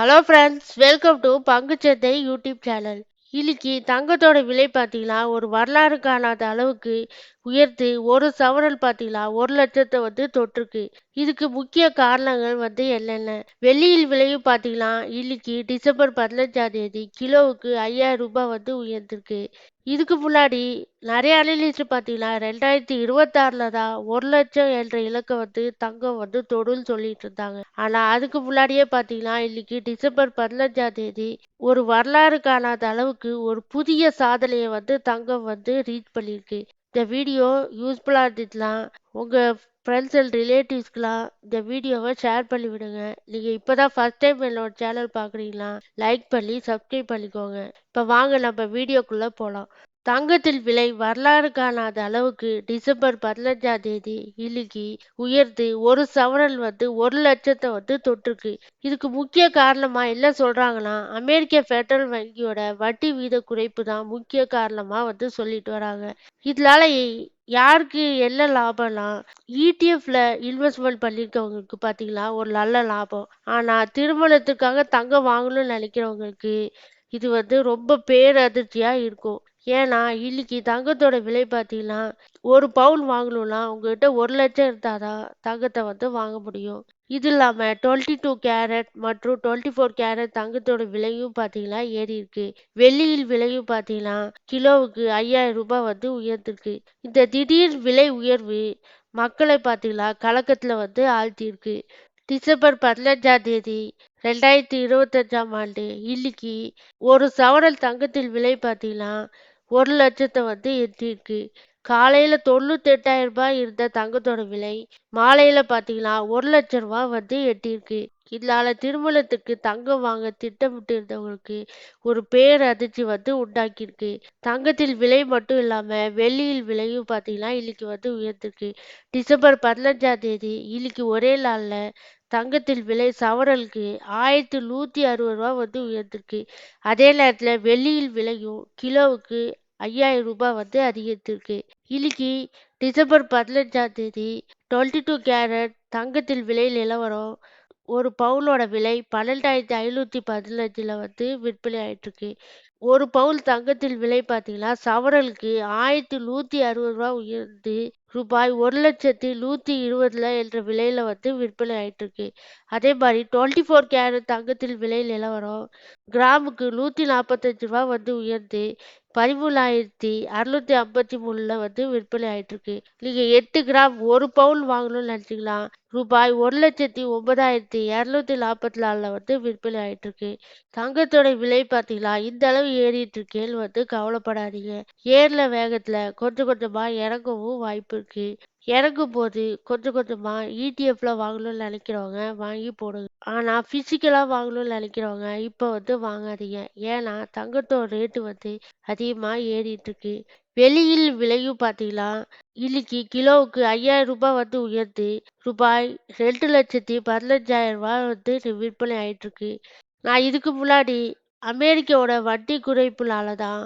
Hello friends welcome to பங்குச்சந்தை YouTube channel இன்னைக்கு தங்கத்தோட விலை பார்த்தீங்கன்னா ஒரு வரலாறு காணாத அளவுக்கு உயர்த்து ஒரு சவரல் பார்த்தீங்கன்னா ஒரு லட்சத்தை வந்து தொற்றுக்கு இதுக்கு முக்கிய காரணங்கள் வந்து என்னென்ன? வெள்ளியில் விலையும் பார்த்தீங்கன்னா இன்னைக்கு டிசம்பர் பதினஞ்சாம் தேதி கிலோவுக்கு ஐயாயிரம் ரூபாய் வந்து உயர்ந்திருக்கு. இதுக்கு முன்னாடி நிறைய அனலிஸ்ட் பார்த்தீங்கன்னா ரெண்டாயிரத்தி இருபத்தாறுல தான் ஒரு லட்சம் என்ற இலக்கை வந்து தங்கம் வந்து தொடுன்னு சொல்லிட்டு இருந்தாங்க. ஆனா அதுக்கு முன்னாடியே பார்த்தீங்கன்னா இன்னைக்கு டிசம்பர் பதினஞ்சாம் தேதி ஒரு வரலாறு காணாத அளவுக்கு ஒரு புதிய சாதனையை வந்து தங்கம் வந்து ரீச் பண்ணியிருக்கு. இந்த வீடியோ யூஸ்ஃபுல்லாக இருந்துச்சுன்னா உங்கள் ஃப்ரெண்ட்ஸ் அண்ட் ரிலேட்டிவ்ஸ்க்கெலாம் இந்த வீடியோவை ஷேர் பண்ணி விடுங்க நீங்கள் இப்போ தான் ஃபஸ்ட் டைம் என்னோட சேனல் பார்க்குறீங்களா? லைக் பண்ணி சப்ஸ்கிரைப் பண்ணிக்கோங்க. இப்போ வாங்க நம்ம வீடியோக்குள்ளே போகலாம் தங்கத்தில் விலை வரலாறு காணாத அளவுக்கு டிசம்பர் பதினஞ்சாம் தேதி இழுகி உயர்ந்து ஒரு சவரன் வந்து ஒரு லட்சத்தை வந்து தொற்றுக்கு இதுக்கு முக்கிய காரணமா என்ன சொல்றாங்கன்னா அமெரிக்க ஃபெடரல் வங்கியோட வட்டி வீத குறைப்பு தான் முக்கிய காரணமா வந்து சொல்லிட்டு வராங்க. இதனால யாருக்கு என்ன லாபம்னா இடிஎஃப்ல இன்வெஸ்ட்மெண்ட் பண்ணியிருக்கவங்களுக்கு பாத்தீங்கன்னா ஒரு நல்ல லாபம். ஆனால் திருமணத்துக்காக தங்கம் வாங்கணும்னு நினைக்கிறவங்களுக்கு இது வந்து ரொம்ப பேரதிர்ச்சியாக இருக்கும். ஏன்னா இன்னைக்கு தங்கத்தோட விலை பார்த்தீங்கன்னா ஒரு பவுன் வாங்கணும்னா உங்ககிட்ட ஒரு லட்சம் இருந்தால் தான் தங்கத்தை வந்து வாங்க முடியும். இது இல்லாமல் டுவெண்ட்டி டூ கேரட் மற்றும் டுவெண்ட்டி ஃபோர் கேரட் தங்கத்தோட விலையும் பார்த்தீங்கன்னா ஏறி இருக்கு. வெள்ளியில் விலையும் பார்த்தீங்கன்னா கிலோவுக்கு ஐயாயிரம் ரூபாய் வந்து உயர்ந்திருக்கு. இந்த திடீர் விலை உயர்வு மக்களை பார்த்தீங்கன்னா கலக்கத்தில் வந்து ஆழ்த்தியிருக்கு. டிசம்பர் பதினஞ்சாம் தேதி ரெண்டாயிரத்தி இருபத்தஞ்சாம் ஆண்டு இன்னைக்கு ஒரு சவரல் தங்கத்தில் விலை பார்த்தீங்கன்னா ஒரு லட்சத்தை வந்து எட்டியிருக்கு. காலையில் தொண்ணூத்தெட்டாயிரம் ரூபாய் இருந்த தங்கத்தோட விலை மாலையில் பார்த்தீங்கன்னா ஒரு லட்சம் ரூபா வந்து எட்டியிருக்கு. இதனால திருமணத்துக்கு தங்கம் வாங்க திட்டமிட்டு இருந்தவங்களுக்கு ஒரு பேரதிர்ச்சி வந்து உண்டாக்கியிருக்கு. தங்கத்தில் விலை மட்டும் இல்லாமல் வெள்ளியில் விலையும் பார்த்தீங்கன்னா இன்னைக்கு வந்து உயர்ந்திருக்கு. டிசம்பர் பதினஞ்சாம் தேதி இன்னைக்கு ஒரே நாளில் தங்கத்தில் விலை சவரலுக்கு ஆயிரத்தி நூற்றி அறுபது ரூபா வந்து உயர்ந்திருக்கு. அதே நேரத்தில் வெள்ளியில் விலையும் கிலோவுக்கு ஐயாயிரம் ரூபாய் வந்து அதிகரித்திருக்கு. இன்னைக்கு டிசம்பர் பதினஞ்சாம் தேதி டுவெண்ட்டி டூ கேரட் தங்கத்தில் விலை நிலவரம். ஒரு பவுனோட விலை பன்னெண்டாயிரத்தி ஐநூற்றி பதினஞ்சில் வந்து விற்பனை ஆயிட்டிருக்கு. ஒரு பவுல் தங்கத்தில் விலை பார்த்தீங்கன்னா சவரலுக்கு ஆயிரத்தி நூற்றி அறுபது ரூபா உயர்ந்து ரூபாய் ஒரு லட்சத்தி நூற்றி இருபதுல என்ற விலையில் வந்து விற்பனை ஆயிட்டுருக்கு. அதே மாதிரி டுவெண்ட்டி ஃபோர் கேரட் தங்கத்தில் விலை நிலவரம். கிராமுக்கு நூற்றி நாற்பத்தஞ்சு ரூபா வந்து உயர்ந்து பதிமூணாயிரத்தி அறுநூத்தி ஐம்பத்தி மூணுல வந்து விற்பனை ஆயிட்டு இருக்கு நீங்க எட்டு கிராம் ஒரு பவுன் வாங்கணும்னு நினைச்சீங்களா? ரூபாய் ஒரு லட்சத்தி ஒன்பதாயிரத்தி இரநூத்தி நாற்பத்தி நாலுல வந்து விற்பனை ஆயிட்டு இருக்கு தங்கத்தோட விலை பார்த்தீங்களா? இந்த அளவு ஏறிட்டு இருக்கேன்னு வந்து கவலைப்படாதீங்க. ஏறின வேகத்துல கொஞ்சம் கொஞ்சமா இறங்கவும் வாய்ப்பு இருக்கு. இறங்கும் போது கொஞ்சம் கொஞ்சமா இடிஎஃப்ல வாங்கணும்னு நினைக்கிறவங்க வாங்கி போடுங்க. ஆனா பிசிக்கலா வாங்கணும்னு நினைக்கிறவங்க இப்ப வந்து வாங்காதீங்க. ஏன்னா தங்கத்தோட ரேட்டு வந்து அதிகமா ஏறிட்டு இருக்கு. வெளியில் விலையும் பார்த்தீங்கன்னா இன்னைக்கு கிலோவுக்கு ஐயாயிரம் ரூபாய் வந்து உயர்ந்து ரூபாய் ரெண்டு லட்சத்தி பதினஞ்சாயிரம் ரூபாய் வந்து விற்பனை ஆயிட்டுருக்கு. நான் இதுக்கு முன்னாடி அமெரிக்காவோட வட்டி குறைப்புனால தான்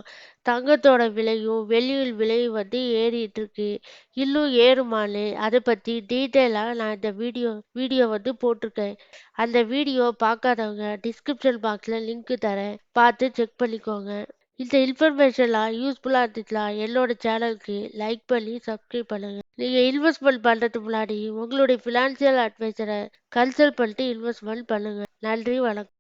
தங்கத்தோட விலையும் வெள்ளியில் விலையும் வந்து ஏறிட்டு இருக்கு இன்னும் ஏறுமான்னு அதை பற்றி டீட்டெயிலாக நான் இந்த வீடியோ வீடியோ வந்து போட்டிருக்கேன். அந்த வீடியோ பார்க்காதவங்க டிஸ்கிரிப்ஷன் பாக்ஸில் லிங்க்கு தரேன். பார்த்து செக் பண்ணிக்கோங்க. இந்த இன்ஃபர்மேஷன்லாம் யூஸ்ஃபுல்லாக இருந்துச்சுன்னா என்னோட சேனலுக்கு லைக் பண்ணி சப்ஸ்கிரைப் பண்ணுங்க. நீங்கள் இன்வெஸ்ட்மெண்ட் பண்ணுறதுக்கு முன்னாடி உங்களுடைய ஃபினான்சியல் அட்வைசரை கன்சல்ட் பண்ணிட்டு இன்வெஸ்ட்மெண்ட் பண்ணுங்க. நன்றி வணக்கம்.